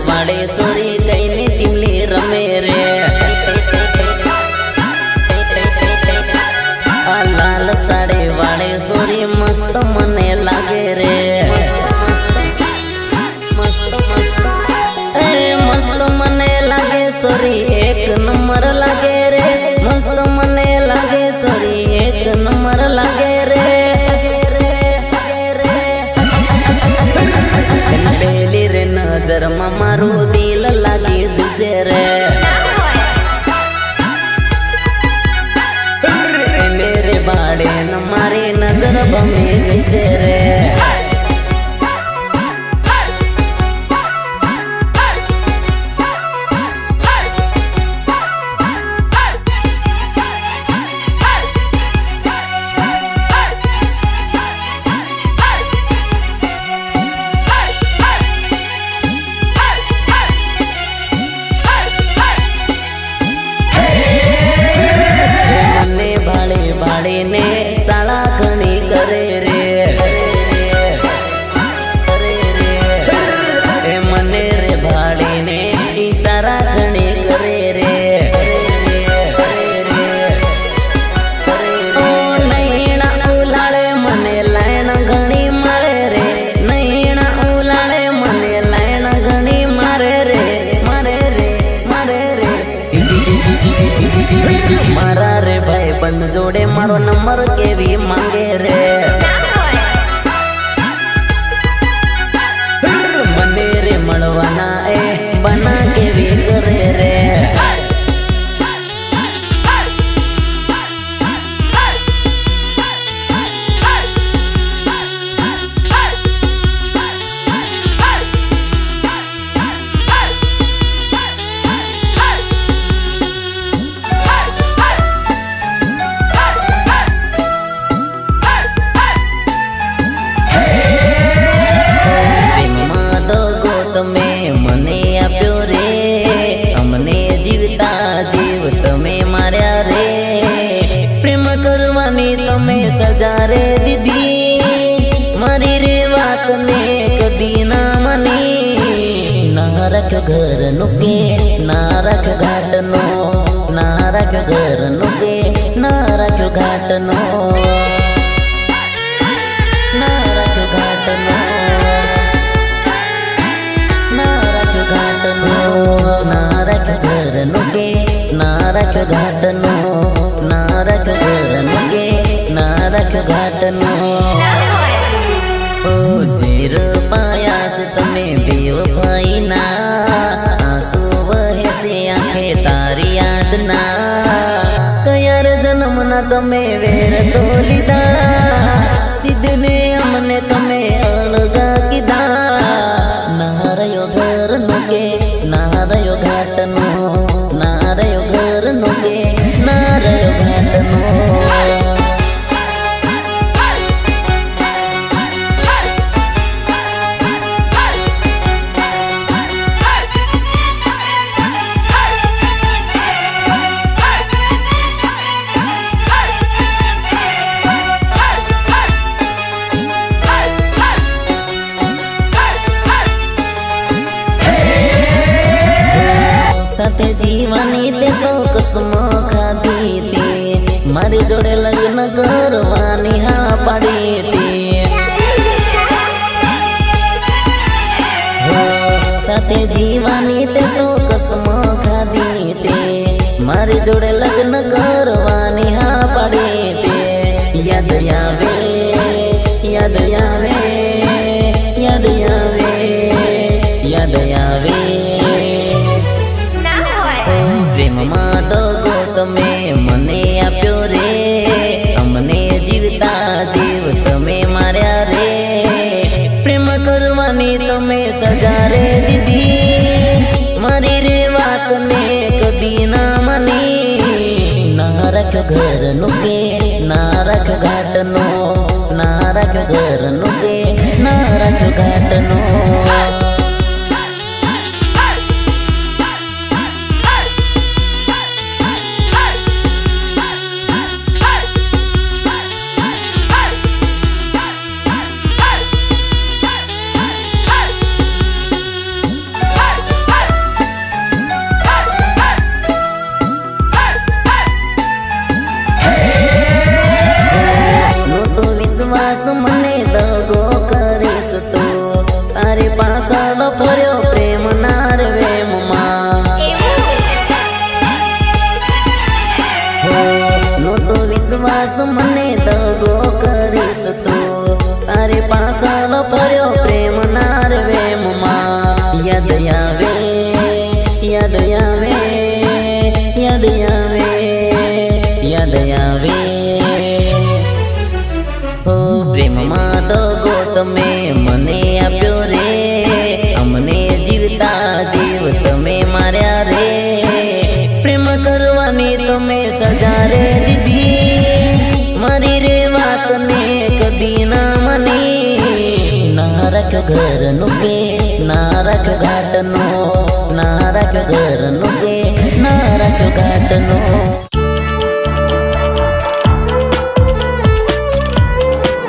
மடேசு મારી નજર ભમી ગઈ છે રે. મારા રે ભાઈ, બંધ જોડે મારો નંબર કેવી માંગે રે? મને રે મળવાના એ બના કરવાની તમે સજા રે દીદી મારી રે વાતને કદી ના મની. ના ઘર નો કે, ના ઘાટ નો ના ઘર નો કે ના ઘાટ નો ના અમને તમે સાથે જીવાની તે તો કસમ ખાધી તે મારી જોડે લગ્ન કરવાની હા પાડી તે સાથે જીવાની તે તો કસમ ખાધી તે મારી જોડે લગ્ન કરવાની હા પાડી તે યાદ આવે યાદ આવે. ના રાખ્યો ઘરનું કે ના રાખ્યો ઘાટનો? ના રાખ્યો ઘરનું કે ના રાખ્યો ઘાટનો? મને દગો કરીશ તો. તારી પાછળ ફર્યો પ્રેમ ના રે વેમમાં નોતો વિશ્વાસ મને દગો કરીશ તો. તારી પાછળ ફર્યો પ્રેમ ના રે વેમમાં. યાદ આવે યાદ આવે યાદ આવે તમે માર્યા રે. પ્રેમ કરવાની તમે સજા રે દીધી. મારી રે વાતને કદી ના મની. નારક ઘરનું કે નારક ઘાટ નો નારક ઘરનું કે નારક ઘાટ ઘાટનો.